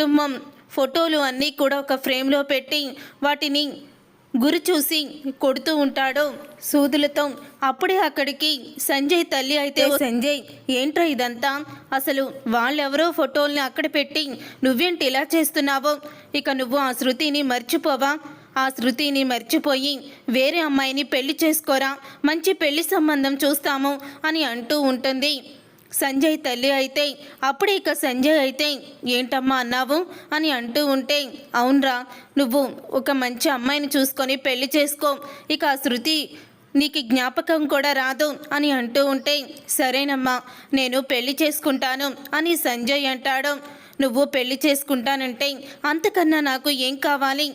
కుటుంబం ఫోటోలు అన్నీ కూడా ఒక ఫ్రేమ్లో పెట్టి వాటిని గురి చూసి కొడుతూ ఉంటాడు సూదులతో. అప్పుడే అక్కడికి సంజయ్ తల్లి అయితే సంజయ్ ఏంట్రా ఇదంతా? అసలు వాళ్ళెవరో ఫోటోల్ని అక్కడ పెట్టి నువ్వేంటి ఇలా చేస్తున్నావో? ఇక నువ్వు ఆ శృతిని మర్చిపోవా? ఆ శృతిని మర్చిపోయి వేరే అమ్మాయిని పెళ్ళి చేసుకోరా? మంచి పెళ్ళి సంబంధం చూస్తాము అని అంటూ ఉంటుంది. సంజయ్ తల్లి అయితే అప్పుడే ఇక సంజయ్ అయితే ఏంటమ్మా అన్నావు? అని అంటూ ఉంటే అవునరా నువ్వు ఒక మంచి అమ్మాయిని చూసుకొని పెళ్ళి చేసుకో. ఇక ఆ శృతి నీకు జ్ఞాపకం కూడా రాదు అని అంటూ ఉంటే సరేనమ్మా నేను పెళ్ళి చేసుకుంటాను అని సంజయ్ అంటాడు. నువ్వు పెళ్ళి చేసుకుంటానంటే అంతకన్నా నాకు ఏం కావాలి?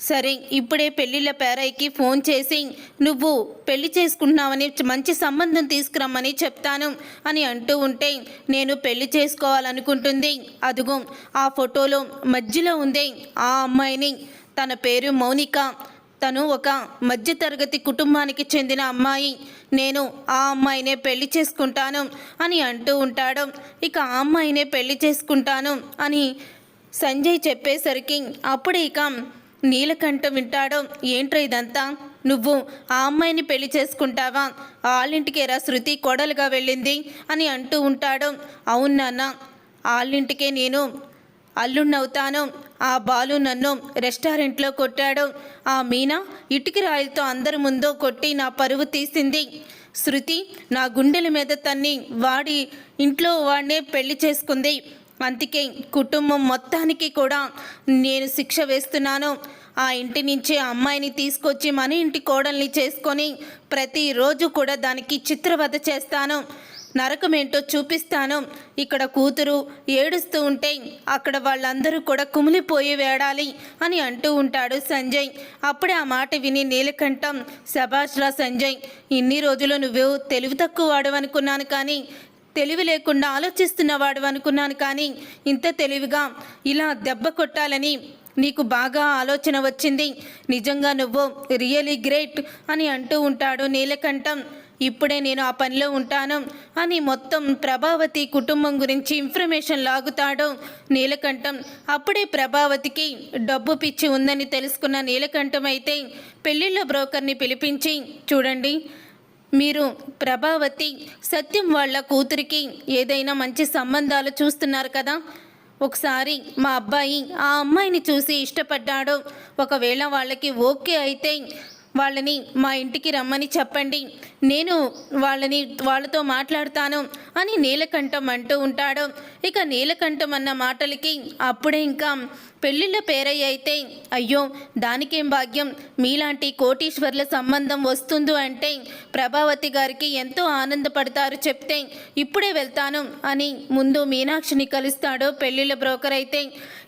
సరే ఇప్పుడే పెళ్ళిళ్ళ పేరయ్యకి ఫోన్ చేసి నువ్వు పెళ్ళి చేసుకుంటున్నావని మంచి సంబంధం తీసుకురమ్మని చెప్తాను అని అంటూ ఉంటే నేను పెళ్ళి చేసుకోవాలనుకుంటుంది. అదుగో ఆ ఫోటోలో మధ్యలో ఉంది ఆ అమ్మాయిని. తన పేరు మౌనిక. తను ఒక మధ్యతరగతి కుటుంబానికి చెందిన అమ్మాయి. నేను ఆ అమ్మాయినే పెళ్ళి చేసుకుంటాను అని అంటూ ఉంటాడు. ఇక ఆ అమ్మాయినే పెళ్ళి చేసుకుంటాను అని సంజయ్ చెప్పేసరికి అప్పుడు ఇక నీలకంఠ వింటాడో? ఏంట్రా ఇదంతా? నువ్వు ఆ అమ్మాయిని పెళ్ళి చేసుకుంటావా? వాళ్ళింటికి శృతి కొడలుగా వెళ్ళింది అని అంటూ ఉంటాడు? అవును నాన్న వాళ్ళింటికే నేను అల్లుణ్ణవుతాను. ఆ బాలు నన్ను రెస్టారెంట్లో కొట్టాడు? ఆ మీనా ఇటుకి రాయిలతో అందరి ముందు కొట్టి నా పరువు తీసింది. శృతి నా గుండెల మీద తన్ని వాడి ఇంట్లో వాడినే పెళ్ళి చేసుకుంది. అందుకే కుటుంబం మొత్తానికి కూడా నేను శిక్ష వేస్తున్నాను. ఆ ఇంటి నుంచి అమ్మాయిని తీసుకొచ్చి మన ఇంటి కోడల్ని చేసుకొని ప్రతిరోజు కూడా దానికి చిత్రవద చేస్తాను. నరకమేంటో చూపిస్తాను. ఇక్కడ కూతురు ఏడుస్తూ ఉంటే అక్కడ వాళ్ళందరూ కూడా కుమిలిపోయి వేడాలి అని అంటూ ఉంటాడు సంజయ్. అప్పుడే ఆ మాట విని నీలకంఠం శభాష్రా సంజయ్ ఇన్ని రోజులు నువ్వు తెలివి తక్కువ వాడవనుకున్నాను కానీ తెలివి లేకుండా ఆలోచిస్తున్నవాడు అనుకున్నాను కానీ ఇంత తెలివిగా ఇలా దెబ్బ కొట్టాలని నీకు బాగా ఆలోచన వచ్చింది. నిజంగా నువ్వు రియలీ గ్రేట్ అని అంటూ ఉంటాడు నీలకంఠం. ఇప్పుడే నేను ఆ పనిలో ఉంటాను అని మొత్తం ప్రభావతి కుటుంబం గురించి ఇన్ఫర్మేషన్ లాగుతాడు నీలకంఠం. అప్పుడే ప్రభావతికి డబ్బు పిచ్చి ఉందని తెలుసుకున్న నీలకంఠం అయితే పెళ్ళిళ్ళ బ్రోకర్ని పిలిపించి చూడండి మీరు ప్రభావతి సత్యం వాళ్ళ కూతురికి ఏదైనా మంచి సంబంధాలు చూస్తున్నారు కదా? ఒకసారి మా అబ్బాయి ఆ అమ్మాయిని చూసి ఇష్టపడ్డాడు. ఒకవేళ వాళ్ళకి ఓకే అయితే వాళ్ళని మా ఇంటికి రమ్మని చెప్పండి. నేను వాళ్ళని వాళ్ళతో మాట్లాడతాను అని నీలకంఠం అంటూ ఉంటాడు. ఇక నీలకంఠం అన్న మాటలకి అప్పుడే ఇంకా పెళ్ళిళ్ళ పేరయ్య అయితే అయ్యో దానికేం భాగ్యం? మీలాంటి కోటీశ్వర్ల సంబంధం వస్తుందో అంటే ప్రభావతి గారికి ఎంతో ఆనందపడతారు చెప్తే ఇప్పుడే వెళ్తాను అని ముందు మీనాక్షిని కలుస్తాడు పెళ్ళిళ్ళ బ్రోకర్ అయితే.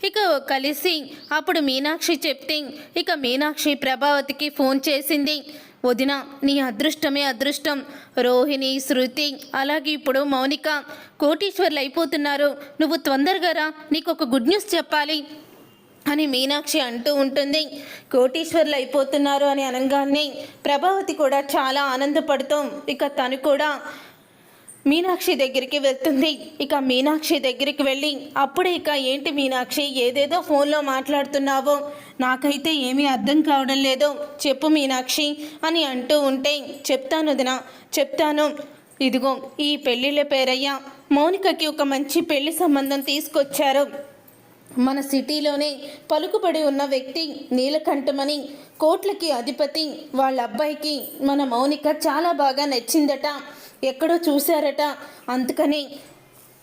ఇక కలిసి అప్పుడు మీనాక్షి చెప్తే ఇక మీనాక్షి ప్రభావతికి ఫోన్ చేసింది. వదిన నీ అదృష్టమే అదృష్టం. రోహిణి శృతి అలాగే ఇప్పుడు మౌనిక కోటీశ్వర్లు అయిపోతున్నారు. నువ్వు తొందరగా రా నీకు ఒక గుడ్ న్యూస్ చెప్పాలి అని మీనాక్షి అంటూ ఉంటుంది. కోటీశ్వర్లు అయిపోతున్నారు అని అనగానే ప్రభావతి కూడా చాలా ఆనందపడుతూ ఇక తను కూడా మీనాక్షి దగ్గరికి వెళ్తుంది. ఇక మీనాక్షి దగ్గరికి వెళ్ళి అప్పుడే ఇక ఏంటి మీనాక్షి ఏదేదో ఫోన్లో మాట్లాడుతున్నావో? నాకైతే ఏమీ అర్థం కావడం లేదో. చెప్పు మీనాక్షి అని అంటూ ఉంటే చెప్తాను వదిన చెప్తాను. ఇదిగో ఈ పెళ్ళిళ్ళ పేరయ్య మౌనికకి ఒక మంచి పెళ్ళి సంబంధం తీసుకొచ్చారు. మన సిటీలోనే పలుకుబడి ఉన్న వ్యక్తి నీలకంఠమని కోట్లకి అధిపతి వాళ్ళ అబ్బాయికి మన మౌనిక చాలా బాగా నచ్చిందట. ఎక్కడో చూశారట. అందుకని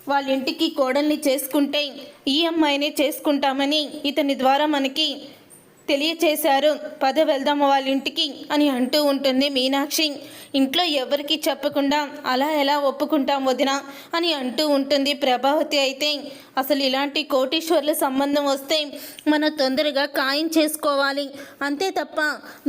వాళ్ళ ఇంటికి కోడల్ని చేసుకుంటే ఈ అమ్మాయినే చేసుకుంటామని ఇతని ద్వారా మనకి తెలియచేశారు. పద వెళ్దాము వాళ్ళ ఇంటికి అని అంటూ ఉంటుంది మీనాక్షి. ఇంట్లో ఎవరికి చెప్పకుండా అలా ఎలా ఒప్పుకుంటాం వదిన అని అంటూ ఉంటుంది ప్రభావతి అయితే. అసలు ఇలాంటి కోటీశ్వర్ల సంబంధం వస్తే మనం తొందరగా ఖాయం చేసుకోవాలి. అంతే తప్ప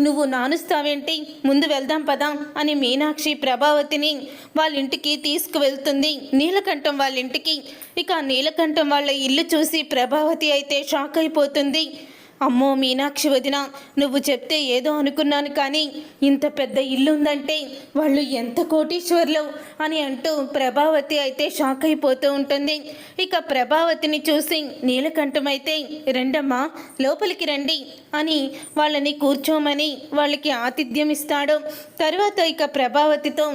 నువ్వు నానుస్తావేంటి? ముందు వెళ్దాం పదా అని మీనాక్షి ప్రభావతిని వాళ్ళ ఇంటికి తీసుకువెళ్తుంది. నీలకంఠం వాళ్ళ ఇంటికి ఇక నీలకంఠం వాళ్ళ ఇల్లు చూసి ప్రభావతి అయితే షాక్ అయిపోతుంది. అమ్మో మీనాక్షి వదిన నువ్వు చెప్తే ఏదో అనుకున్నాను కానీ ఇంత పెద్ద ఇల్లు ఉందంటే వాళ్ళు ఎంత కోటీశ్వర్లు అని అంటూ ప్రభావతి అయితే షాక్ అయిపోతూ ఉంటుంది. ఇక ప్రభావతిని చూసి నీలకంఠమైతే రెండమ్మా లోపలికి రండి అని వాళ్ళని కూర్చోమని వాళ్ళకి ఆతిథ్యం ఇస్తాడు. తర్వాత ఇక ప్రభావతితో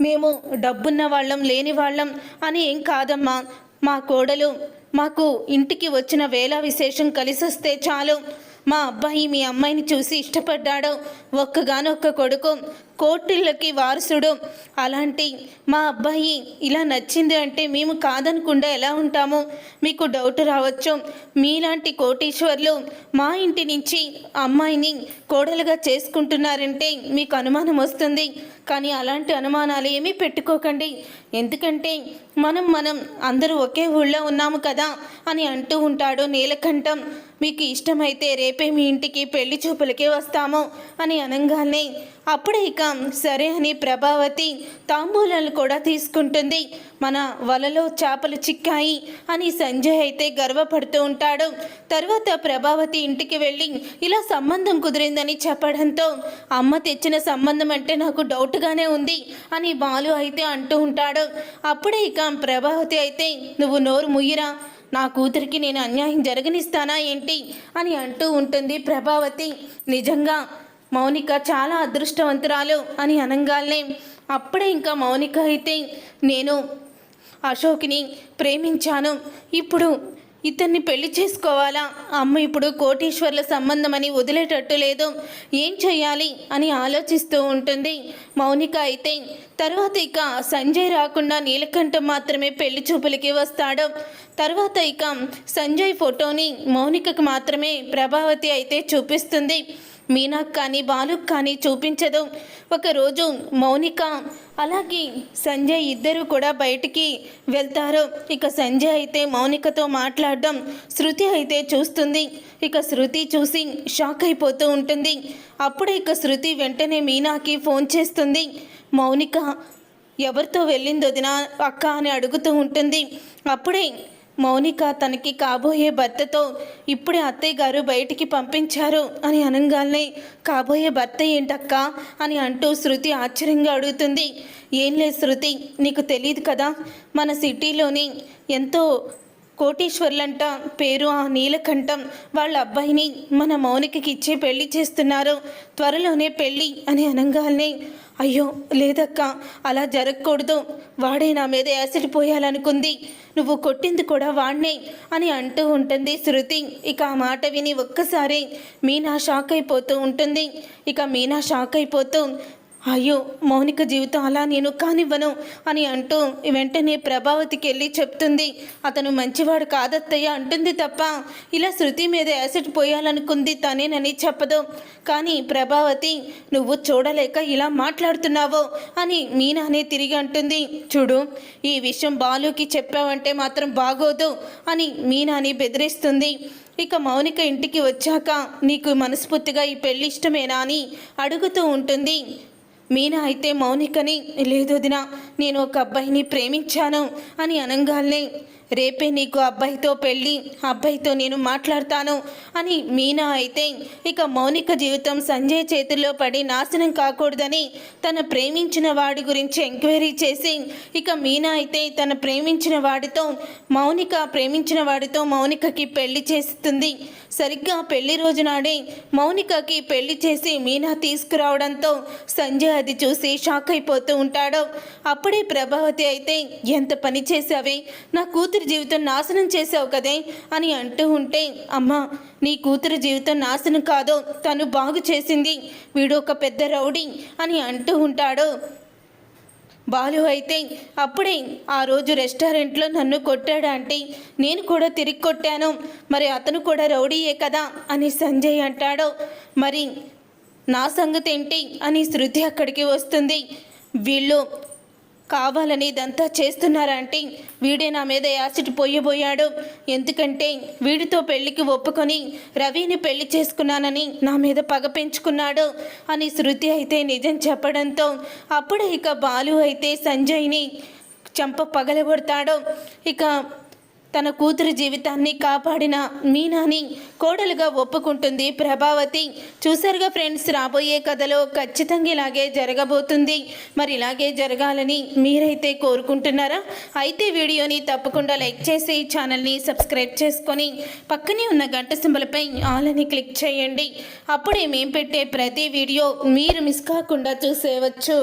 మేము డబ్బున్న వాళ్ళం లేని వాళ్ళం అని ఏం కాదమ్మా మా కోడలు మాకు ఇంటికి వచ్చిన వేళ విశేషం కలిసొస్తే చాలు. మా అబ్బాయి మీ అమ్మాయిని చూసి ఇష్టపడ్డాడు. ఒక్కగానొక్క కొడుకు కోటిళ్ళకి వారసుడు. అలాంటి మా అబ్బాయి ఇలా నచ్చింది అంటే మేము కాదనకుండా ఎలా ఉంటాము? మీకు డౌట్ రావచ్చు. మీలాంటి కోటీశ్వర్లు మా ఇంటి నుంచి అమ్మాయిని కోడలుగా చేసుకుంటున్నారంటే మీకు అనుమానం వస్తుంది. కానీ అలాంటి అనుమానాలు ఏమీ పెట్టుకోకండి. ఎందుకంటే మనం మనం అందరూ ఒకే ఊళ్ళో ఉన్నాము కదా అని అంటూ ఉంటాడు నీలకంఠం. మీకు ఇష్టమైతే రేపే మీ ఇంటికి పెళ్ళి చూపులకే వస్తాము అని అనగానే అప్పుడే ఇక సరే అని ప్రభావతి తాంబూలాలు కూడా తీసుకుంటుంది. మన వలలో చేపలు చిక్కాయి అని సంజయ్ అయితే గర్వపడుతూ ఉంటాడు. తర్వాత ప్రభావతి ఇంటికి వెళ్ళి ఇలా సంబంధం కుదిరిందని చెప్పడంతో అమ్మ తెచ్చిన సంబంధం అంటే నాకు డౌట్గానే ఉంది అని బాలు అయితే అంటూ ఉంటాడు. అప్పుడే ఇక ప్రభావతి అయితే నువ్వు నోరు ముయ్యిరా నా కూతురికి నేను అన్యాయం జరగనిస్తానా ఏంటి? అని అంటూ ఉంటుంది ప్రభావతి. నిజంగా మౌనిక చాలా అదృష్టవంతురాలు అని అనంగానే అప్పుడే ఇంకా మౌనిక అయితే నేను అశోక్ని ప్రేమించాను. ఇప్పుడు ఇతన్ని పెళ్ళి చేసుకోవాలా? అమ్మ ఇప్పుడు కోటీశ్వర్ల సంబంధం అని వదిలేటట్టు లేదు. ఏం చేయాలి అని ఆలోచిస్తూ ఉంటుంది. మౌనిక అయితే తర్వాత ఇక సంజయ్ రాకుండా నీలకంఠం మాత్రమే పెళ్ళి చూపులకి వస్తాడు. తర్వాత ఇక సంజయ్ ఫోటోని మౌనికకు మాత్రమే ప్రభావతి అయితే చూపిస్తుంది. మీనాకు కానీ బాలుకు కానీ చూపించదు. ఒకరోజు మౌనిక అలాగే సంజయ్ ఇద్దరు కూడా బయటికి వెళ్తారు. ఇక సంజయ్ అయితే మౌనికతో మాట్లాడడం శృతి అయితే చూస్తుంది. ఇక శృతి చూసి షాక్ అయిపోతూ ఉంటుంది. అప్పుడే ఇక శృతి వెంటనే మీనాకి ఫోన్ చేస్తుంది. మౌనిక ఎవరితో వెళ్ళింది వదిన? అక్క అని అడుగుతూ ఉంటుంది. అప్పుడే మౌనిక తనకి కాబోయే భర్తతో ఇప్పుడే అత్తయ్య గారు బయటికి పంపించారు అని అనగానే కాబోయే భర్త ఏంటక్క? అని అంటూ శృతి ఆశ్చర్యంగా అడుగుతుంది. ఏం లేదు శృతి నీకు తెలియదు కదా. మన సిటీలోని ఎంతో కోటీశ్వర్లంట పేరు ఆ నీలకంఠం. వాళ్ళ అబ్బాయిని మన మౌనికకి ఇచ్చే పెళ్ళి చేస్తున్నారు. త్వరలోనే పెళ్ళి అని అనగానే అయ్యో లేదక్క అలా జరగకూడదు. వాడే నా మీద యాసిడ్ పోయాలనుకుంది. నువ్వు కొట్టింది కూడా వాడినే అని అంటూ ఉంటుంది శృతి. ఇక ఆ మాట విని ఒక్కసారి మీనా షాక్ అయిపోతూ ఉంటుంది. ఇక మీనా షాక్ అయిపోతూ అయ్యో మౌనిక జీవితం అలా నేను కానివ్వను అని అంటూ వెంటనే ప్రభావతికి వెళ్ళి చెప్తుంది. అతను మంచివాడు కాదత్తయ్య అంటుంది తప్ప ఇలా శృతి మీద యాసిడ్ పోయాలనుకుంది తనేనని చెప్పదు. కానీ ప్రభావతి నువ్వు చూడలేక ఇలా మాట్లాడుతున్నావో అని మీనానే తిరిగి అంటుంది. చూడు ఈ విషయం బాలుకి చెప్పావంటే మాత్రం బాగోదు అని మీనాని బెదిరిస్తుంది. ఇక మౌనిక ఇంటికి వచ్చాక నీకు మనస్ఫూర్తిగా ఈ పెళ్ళి ఇష్టమేనా అని అడుగుతూ ఉంటుంది. మీనా అయితే మౌనికని లేదు వదినా నేను ఒక అబ్బాయిని ప్రేమించాను అని అనంగాల్నే రేపే నీకు అబ్బాయితో పెళ్ళి అబ్బాయితో నేను మాట్లాడతాను అని మీనా అయితే ఇక మౌనిక జీవితం సంజయ్ చేతుల్లో పడి నాశనం కాకూడదని తన ప్రేమించిన వాడి గురించి ఎంక్వైరీ చేసి ఇక మీనా అయితే తన ప్రేమించిన వాడితో మౌనిక ప్రేమించిన వాడితో మౌనికకి పెళ్ళి చేస్తుంది. సరిగ్గా పెళ్ళి రోజు నాడే మౌనికకి పెళ్ళి చేసి మీనా తీసుకురావడంతో సంజయ్ అది చూసి షాక్ అయిపోతూ ఉంటాడు. అప్పుడే ప్రభావతి అయితే ఎంత పని చేశావే? నా కూతురు జీవితం నాశనం చేసావు కదే అని అంటూ ఉంటే అమ్మా నీ కూతురు జీవితం నాశనం కాదో తను బాగు చేసింది వీడు ఒక పెద్ద రౌడీ అని అంటూ ఉంటాడు. బాలు అయితే అప్పుడే ఆ రోజు రెస్టారెంట్లో నన్ను కొట్టాడు అంటే నేను కూడా తిరిగి కొట్టాను. మరి అతను కూడా రౌడీయే కదా అని సంజయ్ అంటాడు. మరి నా సంగతి ఏంటి అని శృతి అక్కడికి వస్తుంది. వీళ్ళు కావాలని ఇదంతా చేస్తున్నారంటే వీడే నా మీద యాసిడ్ పోయబోయాడు. ఎందుకంటే వీడితో పెళ్ళికి ఒప్పుకొని రవిని పెళ్ళి చేసుకున్నానని నా మీద పగ పెంచుకున్నాడు అని శృతి అయితే నిజం చెప్పడంతో అప్పుడే ఇక బాలు అయితే సంజయ్ని చంప పగలగొడతాడు. ఇక తన కూతురు జీవితాన్ని కాపాడిన మీనాని కోడలుగా ఒప్పుకుంటుంది ప్రభావతి. చూసారుగా ఫ్రెండ్స్ రాబోయే కథలో ఖచ్చితంగా ఇలాగే జరగబోతుంది. మరి ఇలాగే జరగాలని మీరైతే కోరుకుంటున్నారా? అయితే వీడియోని తప్పకుండా లైక్ చేసి ఛానల్ని సబ్స్క్రైబ్ చేసుకొని పక్కనే ఉన్న గంట సింబలపై ఆల్ అని క్లిక్ చేయండి. అప్పుడే మేము పెట్టే ప్రతి వీడియో మీరు మిస్ కాకుండా చూసేవచ్చు